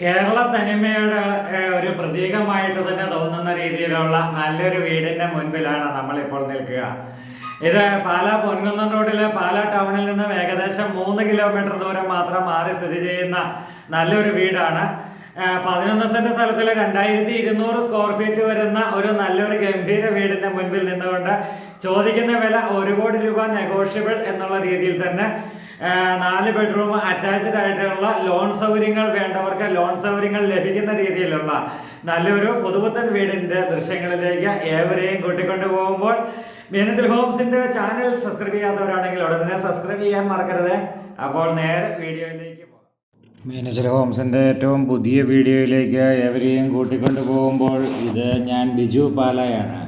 കേരള തനിമയുടെ ഒരു പ്രതീകമായിട്ട് തന്നെ തോന്നുന്ന രീതിയിലുള്ള നല്ലൊരു വീടിന്റെ മുൻപിലാണ് നമ്മളിപ്പോൾ നിൽക്കുക. ഇത് പാലാ പൊൻകുന്നം റോഡിലെ പാലാ ടൗണിൽ നിന്നും ഏകദേശം മൂന്ന് കിലോമീറ്റർ ദൂരം മാത്രം മാറി സ്ഥിതി ചെയ്യുന്ന നല്ലൊരു വീടാണ്. പതിനൊന്ന് സെന്റ് സ്ഥലത്തിൽ രണ്ടായിരത്തി ഇരുന്നൂറ് സ്ക്വയർ ഫീറ്റ് വരുന്ന ഒരു നല്ലൊരു ഗംഭീര വീടിന്റെ മുൻപിൽ നിന്നുകൊണ്ട് ചോദിക്കുന്ന വില ഒരു കോടി രൂപ നെഗോഷ്യബിൾ എന്നുള്ള രീതിയിൽ തന്നെ നാല് ബെഡ്റൂം അറ്റാച്ച്ഡ് ആയിട്ടുള്ള ലോൺ സൗകര്യങ്ങൾ വേണ്ടവർക്ക് ലോൺ സൗകര്യങ്ങൾ ലഭിക്കുന്ന രീതിയിലുള്ള നല്ലൊരു പുതുപുത്തൻ വീടിന്റെ ദൃശ്യങ്ങളിലേക്ക് ഏവരെയും കൂട്ടിക്കൊണ്ടു പോകുമ്പോൾ മീനത്തിൽ ഹോംസിന്റെ ചാനൽ സബ്സ്ക്രൈബ് ചെയ്യാത്തവരാണെങ്കിൽ ഉടനെ തന്നെ സബ്സ്ക്രൈബ് ചെയ്യാൻ മറക്കരുത്. അപ്പോൾ നേരെ വീഡിയോയിലേക്ക് മീനച്ചൽ ഹോംസിന്റെ ഏറ്റവും പുതിയ വീഡിയോയിലേക്ക് ഏവരെയും കൂട്ടിക്കൊണ്ടു പോകുമ്പോൾ ഇത് ഞാൻ ബിജു പാലയാണ്.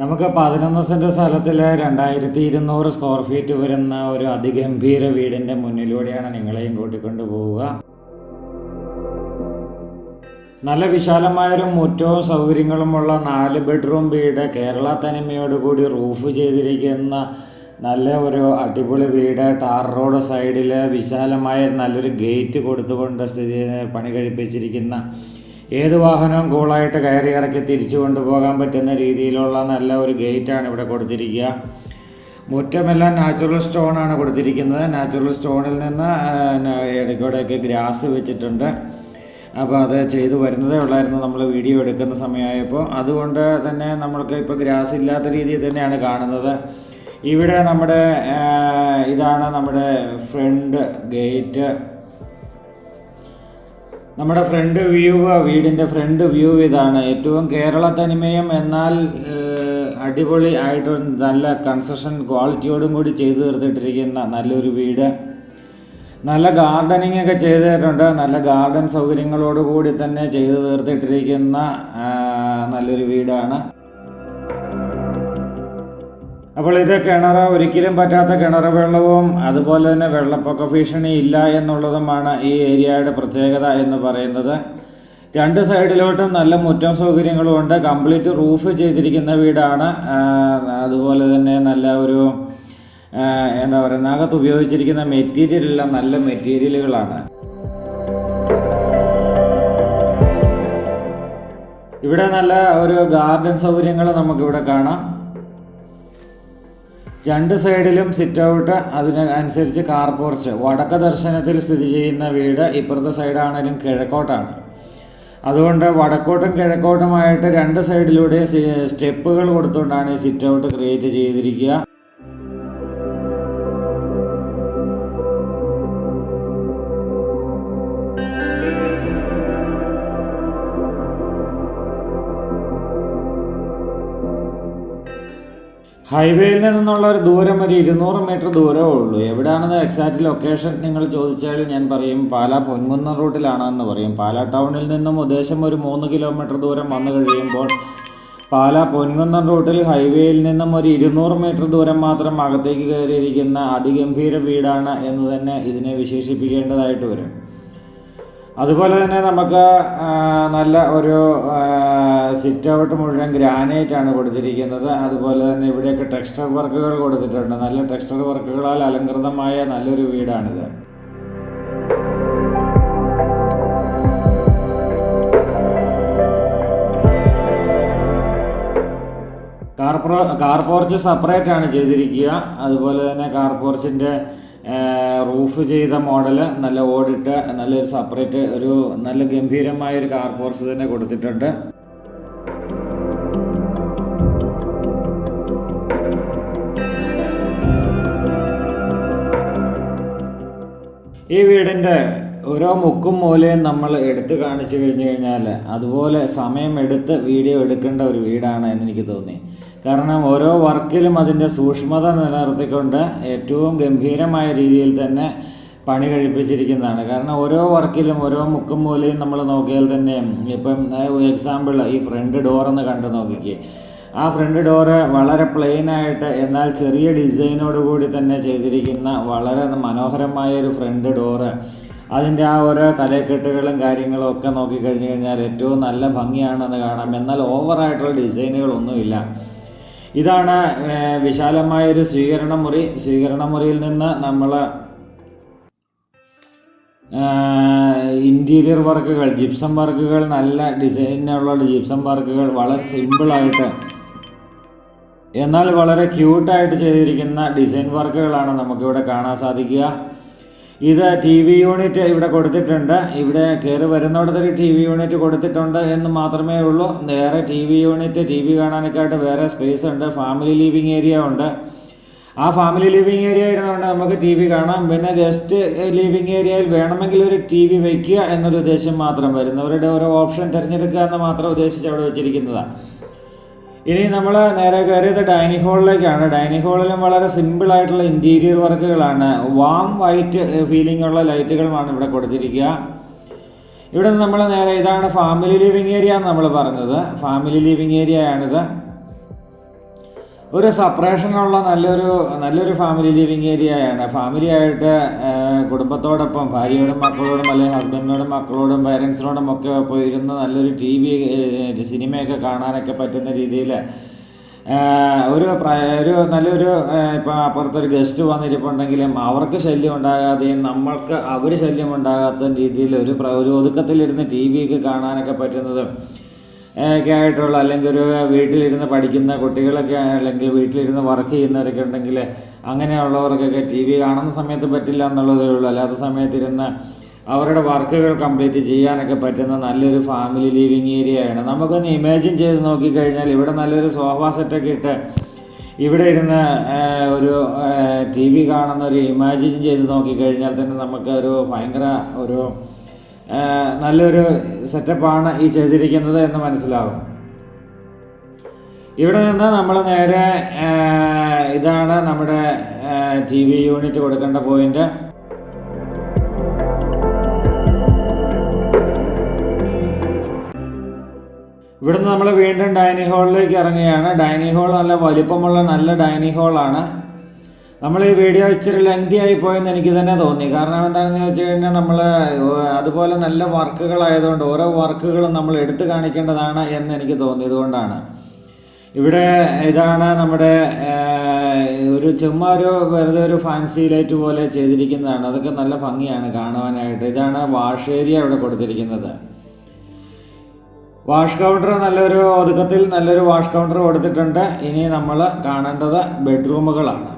നമുക്ക് പതിനൊന്ന് സെന്റ് സ്ഥലത്തിൽ രണ്ടായിരത്തി ഇരുന്നൂറ് സ്ക്വയർ ഫീറ്റ് വരുന്ന ഒരു അതിഗംഭീര വീടിന്റെ മുന്നിലൂടെയാണ് നിങ്ങളെയും കൂട്ടിക്കൊണ്ടു പോവുക. നല്ല വിശാലമായൊരു മുറ്റവും സൗകര്യങ്ങളുമുള്ള നാല് ബെഡ്റൂം വീട് കേരള തനിമയോടുകൂടി റൂഫ് ചെയ്തിരിക്കുന്ന നല്ല ഒരു അടിപൊളി വീട്. ടാർ റോഡ് സൈഡിൽ വിശാലമായ നല്ലൊരു ഗേറ്റ് കൊടുത്തുകൊണ്ട് സ്ഥിതി പണി കഴിപ്പിച്ചിരിക്കുന്ന ഏത് വാഹനവും കൂളായിട്ട് കയറി ഇറക്കി തിരിച്ചു കൊണ്ടുപോകാൻ പറ്റുന്ന രീതിയിലുള്ള നല്ല ഒരു ഗേറ്റാണ് ഇവിടെ കൊടുത്തിരിക്കുക. മുറ്റമെല്ലാം നാച്ചുറൽ സ്റ്റോണാണ് കൊടുത്തിരിക്കുന്നത്. നാച്ചുറൽ സ്റ്റോണിൽ നിന്ന് ഇടയ്ക്കൂടെയൊക്കെ ഗ്രാസ് വെച്ചിട്ടുണ്ട്. അപ്പോൾ അത് ചെയ്തു വരുന്നതേ ഉള്ളായിരുന്നു നമ്മൾ വീഡിയോ എടുക്കുന്ന സമയമായപ്പോൾ അതുകൊണ്ട് തന്നെ നമ്മൾക്ക് ഇപ്പോൾ ഗ്രാസ് ഇല്ലാത്ത രീതിയിൽ തന്നെയാണ് കാണുന്നത്. ഇവിടെ നമ്മുടെ ഇതാണ് നമ്മുടെ ഫ്രണ്ട് ഗേറ്റ്. നമ്മുടെ ഫ്രണ്ട് വ്യൂ വീടിന്റെ ഫ്രണ്ട് വ്യൂ ഇതാണ്. ഏറ്റവും കേരള തനിമയും എന്നാൽ അടിപൊളി ആയിട്ട് നല്ല കൺസ്ട്രക്ഷൻ ക്വാളിറ്റിയോടും കൂടി ചെയ്തു തീർത്തിട്ടിരിക്കുന്ന നല്ലൊരു വീട്. നല്ല ഗാർഡനിങ് ഒക്കെ ചെയ്തിട്ടുണ്ട് നല്ല ഗാർഡൻ സൗകര്യങ്ങളോടുകൂടി തന്നെ ചെയ്തു തീർത്തിട്ടിരിക്കുന്ന നല്ലൊരു വീടാണ്. അപ്പോൾ ഇത് കിണർ ഒരിക്കലും പറ്റാത്ത കിണർ വെള്ളവും അതുപോലെ തന്നെ വെള്ളപ്പൊക്ക ഭീഷണി ഇല്ല എന്നുള്ളതുമാണ് ഈ ഏരിയയുടെ പ്രത്യേകത എന്ന് പറയുന്നത്. രണ്ട് സൈഡിലോട്ടും നല്ല മുറ്റം സൗകര്യങ്ങളും ഉണ്ട്. കംപ്ലീറ്റ് റൂഫ് ചെയ്തിരിക്കുന്ന വീടാണ്. അതുപോലെ തന്നെ നല്ല ഒരു എന്താ പറയുക അകത്ത് ഉപയോഗിച്ചിരിക്കുന്ന മെറ്റീരിയലെല്ലാം നല്ല മെറ്റീരിയലുകളാണ്. ഇവിടെ നല്ല ഒരു ഗാർഡൻ സൗകര്യങ്ങൾ നമുക്കിവിടെ കാണാം. രണ്ട് സൈഡിലും സിറ്റ് ഔട്ട് അതിന് അനുസരിച്ച് കാർ പോർച്ച് വടക്ക് ദർശനത്തിൽ സ്ഥിതി ചെയ്യുന്ന വീട് ഇപ്പുറത്തെ സൈഡാണെങ്കിലും കിഴക്കോട്ടാണ്. അതുകൊണ്ട് വടക്കോട്ടും കിഴക്കോട്ടുമായിട്ട് രണ്ട് സൈഡിലൂടെ സ്റ്റെപ്പുകൾ കൊടുത്തുകൊണ്ടാണ് ഈ സിറ്റ് ഔട്ട് ക്രിയേറ്റ് ചെയ്തിരിക്കുക. ഹൈവേയിൽ നിന്നുള്ള ഒരു ദൂരം ഒരു ഇരുന്നൂറ് മീറ്റർ ദൂരമേ ഉള്ളൂ. എവിടെയാണെന്ന് എക്സാക്റ്റ് ലൊക്കേഷൻ നിങ്ങൾ ചോദിച്ചാൽ ഞാൻ പറയും പാലാ പൊൻകുന്നം റൂട്ടിലാണെന്ന് പറയും. പാലാ ടൗണിൽ നിന്നും ഉദ്ദേശം ഒരു മൂന്ന് കിലോമീറ്റർ ദൂരം വന്നു കഴിയുമ്പോൾ പാലാ പൊൻകുന്നം റൂട്ടിൽ ഹൈവേയിൽ നിന്നും ഒരു ഇരുന്നൂറ് മീറ്റർ ദൂരം മാത്രം അകത്തേക്ക് കയറിയിരിക്കുന്ന അതിഗംഭീര വീടാണ് എന്ന് തന്നെ ഇതിനെ വിശേഷിപ്പിക്കേണ്ടതായിട്ട് വരും. അതുപോലെ തന്നെ നമുക്ക് നല്ല ഒരു സിറ്റ് ഔട്ട് മുഴുവൻ ഗ്രാനൈറ്റ് ആണ് കൊടുത്തിരിക്കുന്നത്. അതുപോലെ തന്നെ ഇവിടെയൊക്കെ ടെക്സ്ചർ വർക്കുകൾ കൊടുത്തിട്ടുണ്ട്. നല്ല ടെക്സ്ചർ വർക്കുകളാൽ അലങ്കൃതമായ നല്ലൊരു വീടാണിത്. കാർ പ്രോ പോർച്ച് സെപ്പറേറ്റ് ആണ് ചെയ്തിരിക്കുക. അതുപോലെ തന്നെ കാർ പോർച്ചിന്റെ റൂഫ് ചെയ്ത മോഡൽ നല്ല ഓടിട്ട് നല്ലൊരു സെപ്പറേറ്റ് ഒരു നല്ല ഗംഭീരമായ ഒരു കാർ പോർച്ച് തന്നെ കൊടുത്തിട്ടുണ്ട്. ഈ വീടിന്റെ ഓരോ മുക്കും മൂലയും നമ്മൾ എടുത്തു കാണിച്ചു കഴിഞ്ഞു കഴിഞ്ഞാൽ അതുപോലെ സമയമെടുത്ത് വീഡിയോ എടുക്കേണ്ട ഒരു വീടാണ് എന്ന് എനിക്ക് തോന്നി. കാരണം ഓരോ വർക്കിലും അതിന്റെ സൂക്ഷ്മത നിലനിർത്തിക്കൊണ്ട് ഏറ്റവും ഗംഭീരമായ രീതിയിൽ തന്നെ പണി കഴിപ്പിച്ചിരിക്കുന്നതാണ്. കാരണം ഓരോ വർക്കിലും ഓരോ മുക്കും മൂലയും നമ്മൾ നോക്കിയാൽ തന്നെ ഇപ്പം എക്സാമ്പിൾ ഈ ഫ്രണ്ട് ഡോറെന്ന് കണ്ടു നോക്കിക്കേ. ആ ഫ്രണ്ട് ഡോറ് വളരെ പ്ലെയിൻ ആയിട്ട് എന്നാൽ ചെറിയ ഡിസൈനോട് കൂടി തന്നെ ചെയ്തിരിക്കുന്ന വളരെ മനോഹരമായ ഒരു ഫ്രണ്ട് ഡോറ് അതിന്റെ ആ ഓരോ തലക്കെട്ടുകളും കാര്യങ്ങളും ഒക്കെ നോക്കിക്കഴിഞ്ഞ് കഴിഞ്ഞാൽ ഏറ്റവും നല്ല ഭംഗിയാണെന്ന് കാണാം. എന്നാൽ ഓവറായിട്ടുള്ള ഡിസൈനുകളൊന്നുമില്ല ഇതാണ് വിശാലമായൊരു സ്വീകരണ മുറി. സ്വീകരണ മുറിയിൽ നിന്ന് നമ്മൾ ഇന്റീരിയർ വർക്കുകൾ ജിപ്സം വർക്കുകൾ നല്ല ഡിസൈനുള്ള ജിപ്സം വർക്കുകൾ വളരെ സിമ്പിളായിട്ട് എന്നാൽ വളരെ ക്യൂട്ടായിട്ട് ചെയ്തിരിക്കുന്ന ഡിസൈൻ വർക്കുകളാണ് നമുക്കിവിടെ കാണാൻ സാധിക്കുക. ഇത് ടി വി യൂണിറ്റ് ഇവിടെ കൊടുത്തിട്ടുണ്ട്. ഇവിടെ കയറി വരുന്നിടത്തൊരു ടി വി യൂണിറ്റ് കൊടുത്തിട്ടുണ്ട് എന്ന് മാത്രമേ ഉള്ളൂ. വേറെ T V unit T V കാണാനൊക്കെ ആയിട്ട് വേറെ സ്പേസ് ഉണ്ട്. ഫാമിലി ലിവിങ് ഏരിയ ഉണ്ട്. ആ ഫാമിലി ലിവിങ് ഏരിയ ഇരുന്നുകൊണ്ട് നമുക്ക് ടി വി കാണാം. പിന്നെ ഗസ്റ്റ് ലിവിങ് ഏരിയയിൽ വേണമെങ്കിൽ ഒരു ടി വി വയ്ക്കുക എന്നൊരു ഉദ്ദേശം മാത്രം വരുന്നവരുടെ ഓരോ ഓപ്ഷൻ തിരഞ്ഞെടുക്കുക എന്ന് മാത്രം ഉദ്ദേശിച്ച് അവിടെ വെച്ചിരിക്കുന്നതാണ് ഇനി നമ്മൾ നേരെ കയറിയത് ഡൈനിങ് ഹാളിലേക്കാണ്. ഡൈനിങ് ഹാളിലും വളരെ സിമ്പിൾ ആയിട്ടുള്ള ഇന്റീരിയർ വർക്കുകളാണ് വാം വൈറ്റ് ഫീലിംഗ് ഉള്ള ലൈറ്റുകളുമാണ് ഇവിടെ കൊടുത്തിരിക്കുക. ഇവിടെ നമ്മൾ നേരെ ഇതാണ് ഫാമിലി ലിവിങ് ഏരിയ എന്ന് നമ്മൾ പറഞ്ഞത്. ഫാമിലി ലിവിങ് ഏരിയ ആണിത്. ഒരു സപ്പറേഷനുള്ള നല്ലൊരു നല്ലൊരു ഫാമിലി ലിവിങ് ഏരിയയാണ് ഫാമിലി ആയിട്ട് കുടുംബത്തോടൊപ്പം ഭാര്യയോടും മക്കളോടും അല്ലെങ്കിൽ ഹസ്ബൻഡിനോടും മക്കളോടും പേരൻസിനോടും ഒക്കെ പോയിരുന്ന് നല്ലൊരു ടി വി സിനിമയൊക്കെ കാണാനൊക്കെ പറ്റുന്ന രീതിയിൽ ഒരു ഒരു നല്ലൊരു ഇപ്പം അപ്പുറത്തൊരു ഗസ്റ്റ് വന്നിരിപ്പുണ്ടെങ്കിലും അവർക്ക് ശല്യം ഉണ്ടാകാതെയും നമ്മൾക്ക് അവർ ശല്യം ഉണ്ടാകാത്ത രീതിയിൽ ഒരു ഒരു ഒതുക്കത്തിലിരുന്ന് ടി വിയൊക്കെ കാണാനൊക്കെ പറ്റുന്നതും ഒക്കെ ആയിട്ടുള്ള അല്ലെങ്കിൽ ഒരു വീട്ടിലിരുന്ന് പഠിക്കുന്ന കുട്ടികളൊക്കെ അല്ലെങ്കിൽ വീട്ടിലിരുന്ന് വർക്ക് ചെയ്യുന്നവരൊക്കെ ഉണ്ടെങ്കിൽ അങ്ങനെയുള്ളവർക്കൊക്കെ ടി വി കാണുന്ന സമയത്ത് പറ്റില്ല എന്നുള്ളതേ ഉള്ളൂ. അല്ലാത്ത സമയത്തിരുന്ന് അവരുടെ വർക്കുകൾ കംപ്ലീറ്റ് ചെയ്യാനൊക്കെ പറ്റുന്ന നല്ലൊരു ഫാമിലി ലിവിങ് ഏരിയയാണ് നമുക്കൊന്ന് ഇമാജിൻ ചെയ്ത് നോക്കിക്കഴിഞ്ഞാൽ ഇവിടെ നല്ലൊരു സോഫ സെറ്റൊക്കെ ഇട്ട് ഇവിടെ ഇരുന്ന് ഒരു ടി വി കാണുന്ന ഒരു ഇമാജിൻ ചെയ്ത് നോക്കിക്കഴിഞ്ഞാൽ തന്നെ നമുക്ക് ഒരു ഭയങ്കര ഒരു നല്ലൊരു സെറ്റപ്പാണ് ഈ ചെയ്തിരിക്കുന്നത് എന്ന് മനസ്സിലാവും. ഇവിടെ നിന്ന് നമ്മൾ നേരെ ഇതാണ് നമ്മുടെ ടി വി യൂണിറ്റ് കൊടുക്കേണ്ട പോയിന്റ് ഇവിടുന്ന് നമ്മൾ വീണ്ടും ഡൈനിങ് ഹാളിലേക്ക് ഇറങ്ങുകയാണ്. ഡൈനിങ് ഹാൾ നല്ല വലിപ്പമുള്ള നല്ല ഡൈനിങ് ഹാളാണ് നമ്മൾ ഈ വീഡിയോ ഇച്ചിരി ലെങ്തി ആയി പോയെന്ന് എനിക്ക് തന്നെ തോന്നി. കാരണം എന്താണെന്ന് വെച്ച് കഴിഞ്ഞാൽ നമ്മൾ അതുപോലെ നല്ല വർക്കുകളായതുകൊണ്ട് ഓരോ വർക്കുകളും നമ്മൾ എടുത്തു കാണിക്കേണ്ടതാണ് എന്ന് എനിക്ക് തോന്നിയതുകൊണ്ടാണ് ഇവിടെ ഇതാണ് നമ്മുടെ ഒരു ചുമ്മാ ഒരു വെറുതെ ഒരു ഫാൻസി ലൈറ്റ് പോലെ ചെയ്തിരിക്കുന്നതാണ്. അതൊക്കെ നല്ല ഭംഗിയാണ് കാണുവാനായിട്ട്. ഇതാണ് വാഷ് ഏരിയ ഇവിടെ കൊടുത്തിരിക്കുന്നത്. വാഷ് കൗണ്ടർ നല്ലൊരു ഒതുക്കത്തിൽ നല്ലൊരു വാഷ് കൗണ്ടർ കൊടുത്തിട്ടുണ്ട്. ഇനി നമ്മൾ കാണേണ്ടത് ബെഡ്റൂമുകളാണ്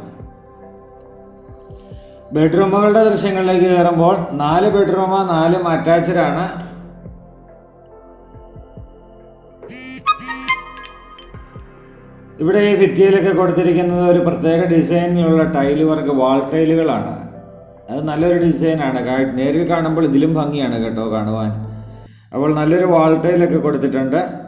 ബെഡ്റൂമുകളുടെ ദൃശ്യങ്ങളിലേക്ക് കയറുമ്പോൾ നാല് ബെഡ്റൂം നാലും അറ്റാച്ച്ഡ് ആണ് ഇവിടെ ഈ ഭിത്തിയിലൊക്കെ കൊടുത്തിരിക്കുന്നത് ഒരു പ്രത്യേക ഡിസൈനിലുള്ള ടൈൽ വർക്ക് വാൾ ടൈലുകളാണ്. അത് നല്ലൊരു ഡിസൈനാണ്. നേരിൽ കാണുമ്പോൾ ഇതിലും ഭംഗിയാണ് കേട്ടോ കാണുവാൻ. അപ്പോൾ നല്ലൊരു വാൾ ടൈലൊക്കെ കൊടുത്തിട്ടുണ്ട്.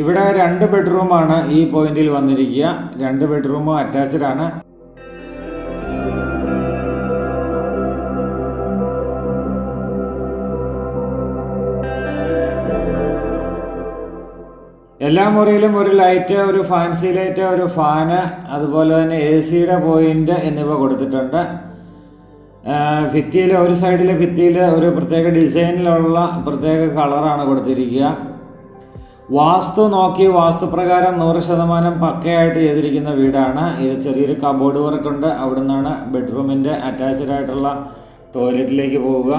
ഇവിടെ രണ്ട് ബെഡ്റൂമാണ് ഈ പോയിന്റിൽ വന്നിരിക്കുക. രണ്ട് ബെഡ്റൂമും അറ്റാച്ച്ഡ് ആണ്. എല്ലാ മുറിയിലും ഒരു ലൈറ്റ് ഒരു ഫാൻസി ലൈറ്റ് ഒരു ഫാന് അതുപോലെ തന്നെ എ സിയുടെ പോയിന്റ് എന്നിവ കൊടുത്തിട്ടുണ്ട്. ഭിത്തിയിൽ ഒരു സൈഡിലെ ഭിത്തിയിൽ ഒരു പ്രത്യേക ഡിസൈനിലുള്ള പ്രത്യേക കളറാണ് കൊടുത്തിരിക്കുക. വാസ്തു നോക്കി വാസ്തുപ്രകാരം നൂറ് ശതമാനം പക്കയായിട്ട് ചെയ്തിരിക്കുന്ന വീടാണ്. ഇത് ചെറിയൊരു കബോർഡ് വർക്കുണ്ട് അവിടെ നിന്നാണ് ബെഡ്റൂമിന്റെ അറ്റാച്ച്ഡ് ആയിട്ടുള്ള ടോയ്ലറ്റിലേക്ക് പോവുക.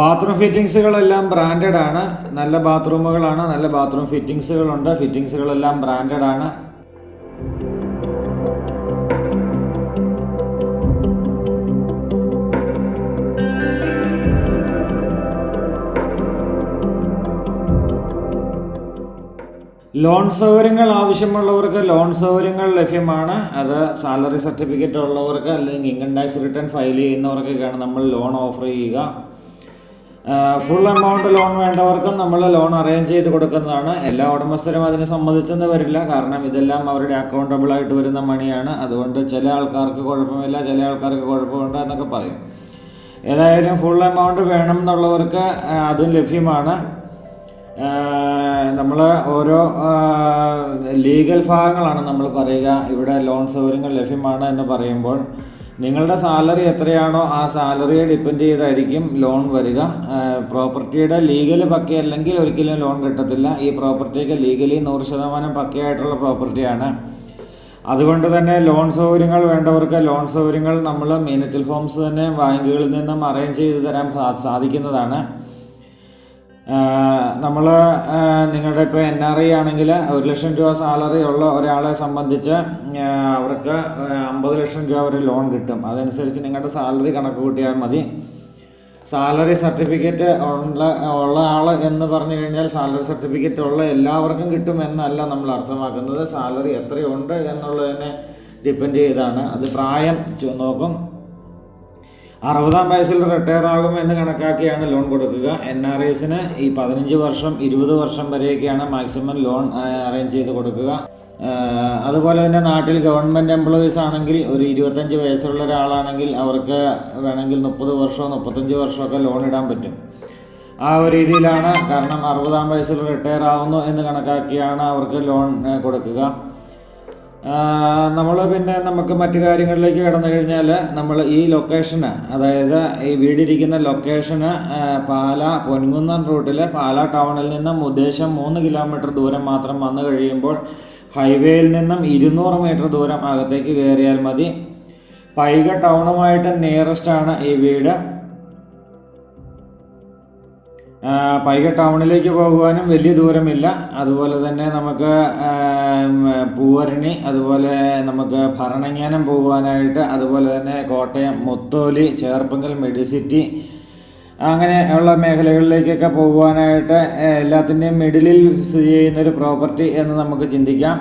ബാത്റൂം ഫിറ്റിങ്സുകളെല്ലാം ബ്രാൻഡഡ് ആണ്. നല്ല ബാത്റൂമുകളാണ്. നല്ല ബാത്റൂം ഫിറ്റിങ്സുകളുണ്ട് ഫിറ്റിങ്സുകളെല്ലാം ബ്രാൻഡഡ് ആണ്. ലോൺ സൗകര്യങ്ങൾ ആവശ്യമുള്ളവർക്ക് ലോൺ സൗകര്യങ്ങൾ ലഭ്യമാണ്. അത് സാലറി സർട്ടിഫിക്കറ്റ് ഉള്ളവർക്ക് അല്ലെങ്കിൽ ഇൻകം ടാക്സ് റിട്ടേൺ ഫയൽ ചെയ്യുന്നവർക്കൊക്കെയാണ് നമ്മൾ ലോൺ ഓഫർ ചെയ്യുക. ഫുൾ എമൗണ്ട് ലോൺ വേണ്ടവർക്കും നമ്മൾ ലോൺ അറേഞ്ച് ചെയ്ത് കൊടുക്കുന്നതാണ്. എല്ലാ ഉടമസ്ഥരും അതിന് സമ്മതിച്ചെന്ന് വരില്ല. കാരണം ഇതെല്ലാം അവരുടെ അക്കൗണ്ടബിൾ ആയിട്ട് വരുന്ന മണിയാണ്. അതുകൊണ്ട് ചില ആൾക്കാർക്ക് കുഴപ്പമില്ല ചില ആൾക്കാർക്ക് കുഴപ്പമുണ്ട് എന്നൊക്കെ പറയും. ഏതായാലും ഫുൾ എമൗണ്ട് വേണം എന്നുള്ളവർക്ക് അതും ലഭ്യമാണ്. നമ്മൾ ഓരോ ലീഗൽ ഭാഗങ്ങളാണ് നമ്മൾ പറയുക. ഇവിടെ ലോൺ സൗകര്യങ്ങൾ ലഭ്യമാണ് എന്ന് പറയുമ്പോൾ നിങ്ങളുടെ സാലറി എത്രയാണോ ആ സാലറിയെ ഡിപ്പെൻഡ് ചെയ്തായിരിക്കും ലോൺ വരിക. പ്രോപ്പർട്ടിയുടെ ലീഗൽ പക്കയല്ലെങ്കിൽ ഒരിക്കലും ലോൺ കിട്ടത്തില്ല. ഈ പ്രോപ്പർട്ടിയൊക്കെ ലീഗലി നൂറ് ശതമാനം പക്കയായിട്ടുള്ള പ്രോപ്പർട്ടിയാണ്. അതുകൊണ്ട് തന്നെ ലോൺ സൗകര്യങ്ങൾ വേണ്ടവർക്ക് ലോൺ സൗകര്യങ്ങൾ നമ്മൾ മീനച്ചിൽ ഫോംസ് തന്നെ ബാങ്കുകളിൽ നിന്നും അറേഞ്ച് ചെയ്ത് തരാൻ സാധിക്കുന്നതാണ്. നമ്മൾ നിങ്ങളുടെ ഇപ്പോൾ എൻ ആർ ഐ ആണെങ്കിൽ ഒരു ലക്ഷം രൂപ സാലറി ഉള്ള ഒരാളെ സംബന്ധിച്ച് അവർക്ക് അമ്പത് ലക്ഷം രൂപ വരെ ലോൺ കിട്ടും. അതനുസരിച്ച് നിങ്ങളുടെ സാലറി കണക്ക് കൂട്ടിയാൽ മതി. സാലറി സർട്ടിഫിക്കറ്റ് ഉള്ള ഉള്ള ആൾ എന്ന് പറഞ്ഞു കഴിഞ്ഞാൽ സാലറി സർട്ടിഫിക്കറ്റ് ഉള്ള എല്ലാവർക്കും കിട്ടും എന്നല്ല നമ്മൾ അർത്ഥമാക്കുന്നത്. സാലറി എത്രയുണ്ട് എന്നുള്ളതിനെ ഡിപ്പെൻഡ് ചെയ്താണ്. അത് പ്രായം നോക്കും. അറുപതാം വയസ്സിൽ റിട്ടയർ ആകും എന്ന് കണക്കാക്കിയാണ് ലോൺ കൊടുക്കുക. എൻ ആർ ഐസിന് ഈ പതിനഞ്ച് വർഷം ഇരുപത് വർഷം വരെയൊക്കെയാണ് മാക്സിമം ലോൺ അറേഞ്ച് ചെയ്ത് കൊടുക്കുക. അതുപോലെ തന്നെ നാട്ടിൽ ഗവൺമെന്റ് എംപ്ലോയീസ് ആണെങ്കിൽ ഒരു ഇരുപത്തഞ്ച് വയസ്സുള്ള ഒരാളാണെങ്കിൽ അവർക്ക് വേണമെങ്കിൽ മുപ്പത് വർഷമോ മുപ്പത്തഞ്ച് വർഷമൊക്കെ ലോൺ ഇടാൻ പറ്റും. ആ ഒരു രീതിയിലാണ് കാരണം അറുപതാം വയസ്സിൽ റിട്ടയർ ആവുന്നു എന്ന് കണക്കാക്കിയാണ് അവർക്ക് ലോൺ കൊടുക്കുക. നമ്മൾ പിന്നെ നമുക്ക് മറ്റു കാര്യങ്ങളിലേക്ക് കടന്നു കഴിഞ്ഞാൽ നമ്മൾ ഈ ലൊക്കേഷന് അതായത് ഈ വീടിരിക്കുന്ന ലൊക്കേഷന് പാല പൊൻകുന്നം റൂട്ടിൽ പാല ടൗണിൽ നിന്നും ഉദ്ദേശം മൂന്ന് കിലോമീറ്റർ ദൂരം മാത്രം വന്നു കഴിയുമ്പോൾ ഹൈവേയിൽ നിന്നും ഇരുന്നൂറ് മീറ്റർ ദൂരം അകത്തേക്ക് കയറിയാൽ മതി. പൈക ടൗണുമായിട്ട് നിയറസ്റ്റ് ആണ് ഈ വീട്. പൈക ടൗണിലേക്ക് പോകുവാനും വലിയ ദൂരമില്ല. അതുപോലെ തന്നെ നമുക്ക് പൂവരണി അതുപോലെ നമുക്ക് ഭരണങ്ങാനം പോകുവാനായിട്ട് അതുപോലെ തന്നെ കോട്ടയം മുത്തോലി ചേർപ്പങ്കൽ മെഡിസിറ്റി അങ്ങനെ ഉള്ള മേഖലകളിലേക്കൊക്കെ പോകുവാനായിട്ട് എല്ലാത്തിന്റെയും മിഡിലിൽ സ്ഥിതി ചെയ്യുന്നൊരു പ്രോപ്പർട്ടി എന്ന് നമുക്ക് ചിന്തിക്കാം.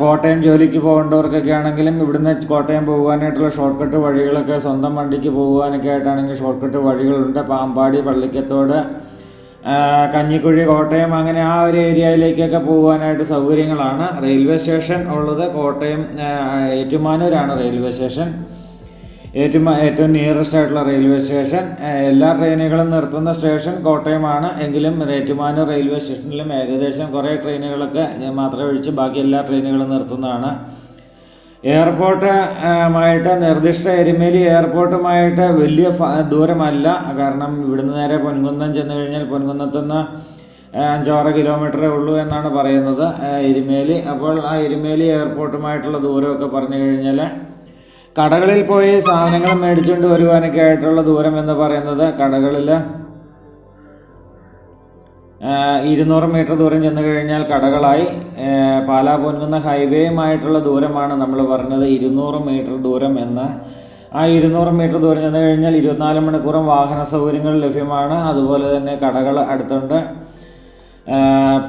കോട്ടയം ജോലിക്ക് പോകേണ്ടവർക്കൊക്കെ ആണെങ്കിലും ഇവിടുന്ന് കോട്ടയം പോകാനായിട്ടുള്ള ഷോർട്ട് കട്ട് വഴികളൊക്കെ സ്വന്തം വണ്ടിക്ക് പോകുവാനൊക്കെ ആയിട്ടാണെങ്കിൽ ഷോർട്ട് കട്ട് വഴികളുണ്ട്. പാമ്പാടി പള്ളിക്കത്തോട് കഞ്ഞിക്കുഴി കോട്ടയം അങ്ങനെ ആ ഒരു ഏരിയയിലേക്കൊക്കെ പോകാനായിട്ട് സൗകര്യങ്ങളാണ്. റെയിൽവേ സ്റ്റേഷൻ ഉള്ളത് കോട്ടയം ഏറ്റുമാനൂരാണ് റെയിൽവേ സ്റ്റേഷൻ. ഏറ്റവും ഏറ്റവും നിയറസ്റ്റ് ആയിട്ടുള്ള റെയിൽവേ സ്റ്റേഷൻ എല്ലാ ട്രെയിനുകളും നിർത്തുന്ന സ്റ്റേഷൻ കോട്ടയമാണ്. എങ്കിലും ഏറ്റുമാനൂർ റെയിൽവേ സ്റ്റേഷനിലും ഏകദേശം കുറേ ട്രെയിനുകളൊക്കെ മാത്രമേ ഒഴിച്ച് ബാക്കി എല്ലാ ട്രെയിനുകളും നിർത്തുന്നതാണ്. എയർപോർട്ടുമായിട്ട് നിർദ്ദിഷ്ട എരുമേലി എയർപോർട്ടുമായിട്ട് വലിയ ദൂരമല്ല. കാരണം ഇവിടുന്ന് നേരെ പൊൻകുന്നം ചെന്ന് കഴിഞ്ഞാൽ പൊൻകുന്നത്തുനിന്ന് അഞ്ചാറ് കിലോമീറ്ററേ ഉള്ളൂ എന്നാണ് പറയുന്നത് എരുമേലി. അപ്പോൾ ആ എരുമേലി എയർപോർട്ടുമായിട്ടുള്ള ദൂരമൊക്കെ പറഞ്ഞു കഴിഞ്ഞാൽ കടകളിൽ പോയി സാധനങ്ങൾ മേടിച്ചുകൊണ്ട് വരുവാനൊക്കെ ആയിട്ടുള്ള ദൂരം എന്ന് പറയുന്നത് കടകളിൽ ഇരുന്നൂറ് മീറ്റർ ദൂരം ചെന്ന് കഴിഞ്ഞാൽ കടകളായി. പാലാ പൊൻകുന്ന ഹൈവേയുമായിട്ടുള്ള ദൂരമാണ് നമ്മൾ പറഞ്ഞത്. ഇരുന്നൂറ് മീറ്റർ ദൂരം എന്ന്. ആ ഇരുന്നൂറ് മീറ്റർ ദൂരം ചെന്ന് കഴിഞ്ഞാൽ ഇരുപത്തിനാല് മണിക്കൂറും വാഹന സൗകര്യങ്ങൾ ലഭ്യമാണ്. അതുപോലെ തന്നെ കടകൾ അടുത്തുണ്ട്.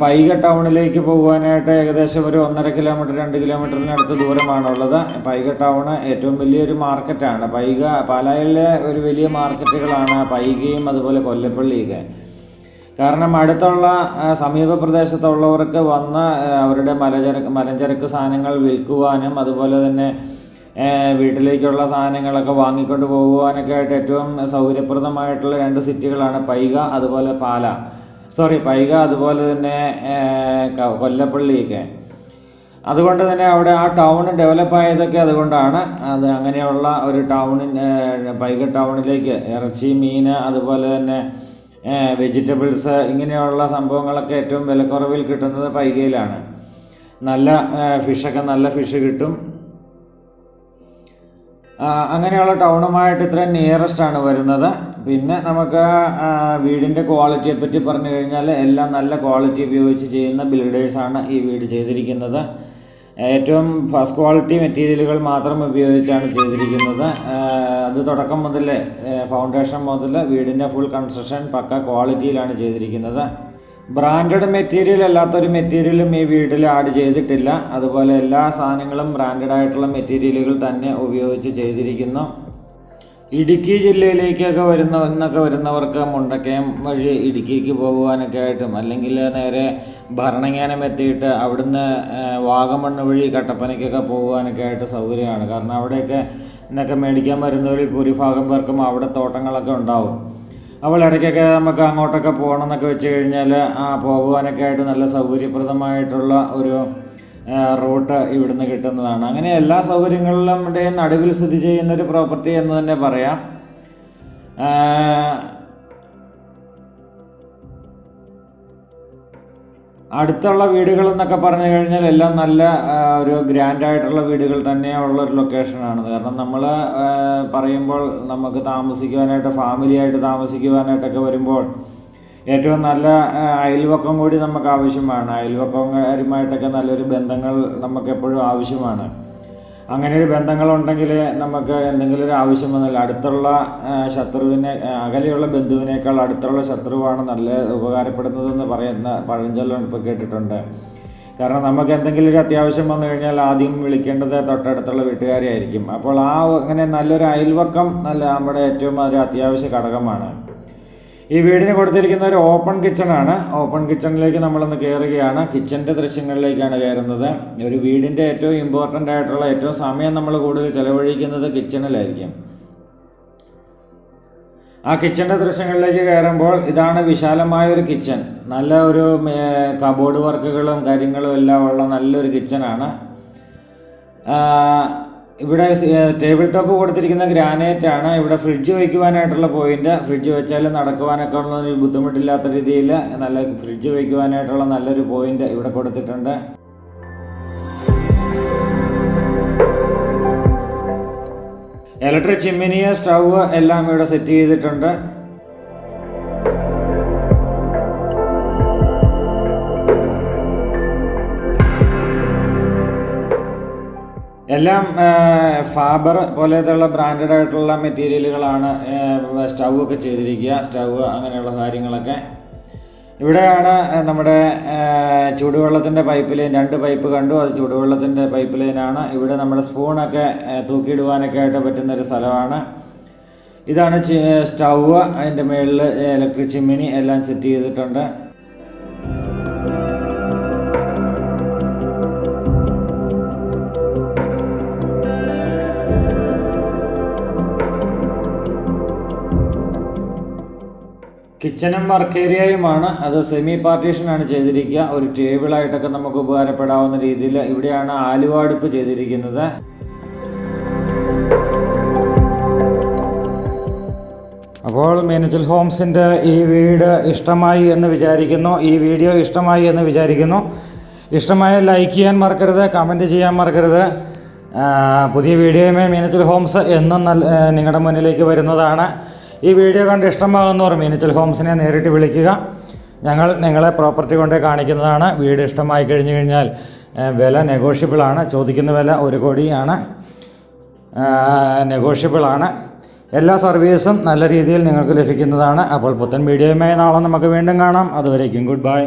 പൈക ടൗണിലേക്ക് പോകുവാനായിട്ട് ഏകദേശം ഒരു ഒന്നര കിലോമീറ്റർ രണ്ട് കിലോമീറ്ററിനടുത്ത് ദൂരമാണുള്ളത് പൈക ടൗണ് ഏറ്റവും വലിയൊരു മാർക്കറ്റാണ്. പൈക പാലായിലെ ഒരു വലിയ മാർക്കറ്റുകളാണ് പൈകയും അതുപോലെ കൊല്ലപ്പള്ളിയൊക്കെ കാരണം അടുത്തുള്ള സമീപ പ്രദേശത്തുള്ളവർക്ക് വന്ന് അവരുടെ മലചരക്ക് മലഞ്ചരക്ക് സാധനങ്ങൾ വിൽക്കുവാനും അതുപോലെ തന്നെ വീട്ടിലേക്കുള്ള സാധനങ്ങളൊക്കെ വാങ്ങിക്കൊണ്ട് പോകുവാനൊക്കെ ആയിട്ട് ഏറ്റവും സൗകര്യപ്രദമായിട്ടുള്ള രണ്ട് സിറ്റികളാണ് പൈക അതുപോലെ പാല. സോറി പൈക അതുപോലെ തന്നെ കൊല്ലപ്പള്ളിയൊക്കെ. അതുകൊണ്ട് തന്നെ അവിടെ ആ ടൗൺ ഡെവലപ്പ് ആയതൊക്കെ അതുകൊണ്ടാണ്. അത് അങ്ങനെയുള്ള ഒരു ടൗണിൻ പൈക ടൗണിലേക്ക് ഇറച്ചി മീൻ അതുപോലെ തന്നെ വെജിറ്റബിൾസ് ഇങ്ങനെയുള്ള സംഭവങ്ങളൊക്കെ ഏറ്റവും വിലക്കുറവിൽ കിട്ടുന്നത് പൈകയിലാണ്. നല്ല ഫിഷൊക്കെ നല്ല ഫിഷ് കിട്ടും. അങ്ങനെയുള്ള ടൗണുമായിട്ട് ഇത്രയും നിയറസ്റ്റ് ആണ് വരുന്നത്. പിന്നെ നമുക്ക് വീടിന്റെ ക്വാളിറ്റിയെ പറ്റി പറഞ്ഞു കഴിഞ്ഞാൽ എല്ലാം നല്ല ക്വാളിറ്റി ഉപയോഗിച്ച് ചെയ്യുന്ന ബിൽഡേഴ്സാണ് ഈ വീട് ചെയ്തിരിക്കുന്നത്. ഏറ്റവും ഫസ്റ്റ് ക്വാളിറ്റി മെറ്റീരിയലുകൾ മാത്രം ഉപയോഗിച്ചാണ് ചെയ്തിരിക്കുന്നത്. അത് തുടക്കം മുതൽ ഫൗണ്ടേഷൻ മുതൽ വീടിന്റെ ഫുൾ കൺസ്ട്രക്ഷൻ പക്ക ക്വാളിറ്റിയിലാണ് ചെയ്തിരിക്കുന്നത്. ബ്രാൻഡഡ് മെറ്റീരിയൽ അല്ലാത്തൊരു മെറ്റീരിയലും ഈ വീട്ടിൽ ആഡ് ചെയ്തിട്ടില്ല. അതുപോലെ എല്ലാ സാധനങ്ങളും ബ്രാൻഡഡ് ആയിട്ടുള്ള മെറ്റീരിയലുകൾ തന്നെ ഉപയോഗിച്ച് ചെയ്തിരിക്കുന്നു. ഇടുക്കി ജില്ലയിലേക്കൊക്കെ വരുന്ന എന്നൊക്കെ വരുന്നവർക്ക് മുണ്ടക്കയം വഴി ഇടുക്കിക്ക് പോകുവാനൊക്കെ ആയിട്ടും അല്ലെങ്കിൽ നേരെ ഭരണങ്ങാനം എത്തിയിട്ട് അവിടുന്ന് വാഗമണ്ണ് വഴി കട്ടപ്പനയ്ക്കൊക്കെ പോകുവാനൊക്കെ ആയിട്ട് സൗകര്യമാണ്. കാരണം അവിടെയൊക്കെ എന്നൊക്കെ മേടിക്കാൻ വരുന്നവരിൽ ഭൂരിഭാഗം പേർക്കും അവിടെ തോട്ടങ്ങളൊക്കെ ഉണ്ടാവും. അപ്പോൾ ഇടയ്ക്കൊക്കെ നമുക്ക് അങ്ങോട്ടൊക്കെ പോകണം എന്നൊക്കെ വെച്ച് കഴിഞ്ഞാൽ ആ പോകുവാനൊക്കെ ആയിട്ട് നല്ല സൗകര്യപ്രദമായിട്ടുള്ള ഒരു റൂട്ട് ഇവിടുന്ന് കിട്ടുന്നതാണ്. അങ്ങനെ എല്ലാ സൗകര്യങ്ങളിലും നടുവിൽ സ്ഥിതി ചെയ്യുന്ന ഒരു പ്രോപ്പർട്ടി എന്ന് തന്നെ പറയാം. അടുത്തുള്ള വീടുകൾ എന്നൊക്കെ പറഞ്ഞു കഴിഞ്ഞാൽ എല്ലാം നല്ല ഒരു ഗ്രാൻഡ് ആയിട്ടുള്ള വീടുകൾ തന്നെയുള്ള ഒരു ലൊക്കേഷനാണ് കാരണം നമ്മൾ പറയുമ്പോൾ നമുക്ക് താമസിക്കുവാനായിട്ട് ഫാമിലി ആയിട്ട് താമസിക്കുവാനായിട്ടൊക്കെ വരുമ്പോൾ ഏറ്റവും നല്ല അയൽവക്കം കൂടി നമുക്ക് ആവശ്യമാണ്. അയൽവക്കവുമായിട്ടൊക്കെ നല്ലൊരു ബന്ധങ്ങൾ നമുക്ക് എപ്പോഴും ആവശ്യമാണ്. അങ്ങനെ ഒരു ബന്ധങ്ങളുണ്ടെങ്കിൽ നമുക്ക് എന്തെങ്കിലും ഒരു ആവശ്യം വന്നാൽ അടുത്തുള്ള ശത്രുവിനെ അകലെയുള്ള ബന്ധുവിനേക്കാൾ അടുത്തുള്ള ശത്രുവാണ് നല്ല ഉപകാരപ്പെടുന്നതെന്ന് പറയുന്ന പഴഞ്ചൊല്ലം ഇപ്പോൾ കേട്ടിട്ടുണ്ട്. കാരണം നമുക്ക് എന്തെങ്കിലും ഒരു അത്യാവശ്യം വന്നു കഴിഞ്ഞാൽ ആദ്യം വിളിക്കേണ്ടത് തൊട്ടടുത്തുള്ള വീട്ടുകാരെ ആയിരിക്കും അപ്പോൾ ആ അങ്ങനെ നല്ലൊരു അയൽവക്കം നല്ല നമ്മുടെ ഏറ്റവും ഒരു അത്യാവശ്യ ഘടകമാണ്. ഈ വീടിന് കൊടുത്തിരിക്കുന്ന ഒരു ഓപ്പൺ കിച്ചണാണ് ഓപ്പൺ കിച്ചണിലേക്ക് നമ്മളൊന്ന് കയറുകയാണ് കിച്ചന്റെ ദൃശ്യങ്ങളിലേക്കാണ് കയറുന്നത് ഒരു വീടിന്റെ ഏറ്റവും ഇമ്പോർട്ടന്റ് ആയിട്ടുള്ള ഏറ്റവും സമയം നമ്മൾ കൂടുതൽ ചിലവഴിക്കുന്നത് കിച്ചണിലായിരിക്കും ആ കിച്ചന്റെ ദൃശ്യങ്ങളിലേക്ക് കയറുമ്പോൾ ഇതാണ് വിശാലമായ ഒരു കിച്ചൺ നല്ല ഒരു കബോർഡ് വർക്കുകളും കാര്യങ്ങളും എല്ലാം ഉള്ള നല്ലൊരു കിച്ചണാണ് ഇവിടെ ടേബിൾ ടോപ്പ് കൊടുത്തിരിക്കുന്ന ഗ്രാനൈറ്റ് ആണ്. ഇവിടെ ഫ്രിഡ്ജ് വയ്ക്കുവാനായിട്ടുള്ള പോയിന്റ് ഫ്രിഡ്ജ് വെച്ചാൽ നടക്കുവാനൊക്കെ ഉള്ള ഒരു ബുദ്ധിമുട്ടില്ലാത്ത രീതിയിൽ നല്ല ഫ്രിഡ്ജ് വയ്ക്കുവാനായിട്ടുള്ള നല്ലൊരു പോയിന്റ് ഇവിടെ കൊടുത്തിട്ടുണ്ട്. ഇലക്ട്രിക് ചിമ്മിനി സ്റ്റൗ എല്ലാം ഇവിടെ സെറ്റ് ചെയ്തിട്ടുണ്ട്. എല്ലാം ഫാബർ പോലത്തുള്ള ബ്രാൻഡഡ് ആയിട്ടുള്ള മെറ്റീരിയലുകളാണ് സ്റ്റൗ ഒക്കെ ചെയ്തിരിക്കുക. സ്റ്റൗ അങ്ങനെയുള്ള കാര്യങ്ങളൊക്കെ. ഇവിടെയാണ് നമ്മുടെ ചൂടുവെള്ളത്തിന്റെ പൈപ്പ് ലൈൻ രണ്ട് പൈപ്പ് കണ്ടു അത് ചൂടുവെള്ളത്തിന്റെ പൈപ്പ് ലൈനാണ് ഇവിടെ നമ്മുടെ സ്പൂണൊക്കെ തൂക്കിയിടുവാനൊക്കെ ആയിട്ട് പറ്റുന്ന ഒരു സ്ഥലമാണ്. ഇതാണ് സ്റ്റൗ. അതിന്റെ മുകളിൽ ഇലക്ട്രിക് ചിമ്മിനി എല്ലാം സെറ്റ് ചെയ്തിട്ടുണ്ട്. കിച്ചണും വർക്ക് ഏരിയയുമാണ്. അത് സെമി പാർട്ടീഷനാണ് ചെയ്തിരിക്കുക. ഒരു ടേബിളായിട്ടൊക്കെ നമുക്ക് ഉപകാരപ്പെടാവുന്ന രീതിയിൽ ഇവിടെയാണ് ആലുവ അടുപ്പ് ചെയ്തിരിക്കുന്നത്. അപ്പോൾ മീനച്ചൽ ഹോംസിന്റെ ഈ വീട് ഇഷ്ടമായി എന്ന് വിചാരിക്കുന്നു. ഈ വീഡിയോ ഇഷ്ടമായി എന്ന് വിചാരിക്കുന്നു. ഇഷ്ടമായ ലൈക്ക് ചെയ്യാൻ മറക്കരുത് കമന്റ് ചെയ്യാൻ മറക്കരുത്. പുതിയ വീഡിയോയുമായി മീനച്ചൽ ഹോംസ് എന്നും നിങ്ങളുടെ മുന്നിലേക്ക് വരുന്നതാണ്. ഈ വീഡിയോ കണ്ട് ഇഷ്ടമാകുന്നവർ മീനച്ചൽ ഹോംസിനെ നേരിട്ട് വിളിക്കുക. ഞങ്ങൾ നിങ്ങളെ പ്രോപ്പർട്ടി കൊണ്ട് കാണിക്കുന്നതാണ്. വീട് ഇഷ്ടമായി കഴിഞ്ഞു കഴിഞ്ഞാൽ വില നെഗോഷ്യബിളാണ് ചോദിക്കുന്ന വില ഒരു കോടിയാണ്. നെഗോഷ്യബിളാണ് എല്ലാ സർവീസും നല്ല രീതിയിൽ നിങ്ങൾക്ക് ലഭിക്കുന്നതാണ്. അപ്പോൾ പുത്തൻ വീഡിയോയുമായി നാളെ നമുക്ക് വീണ്ടും കാണാം. അതുവരേക്കും ഗുഡ് ബൈ.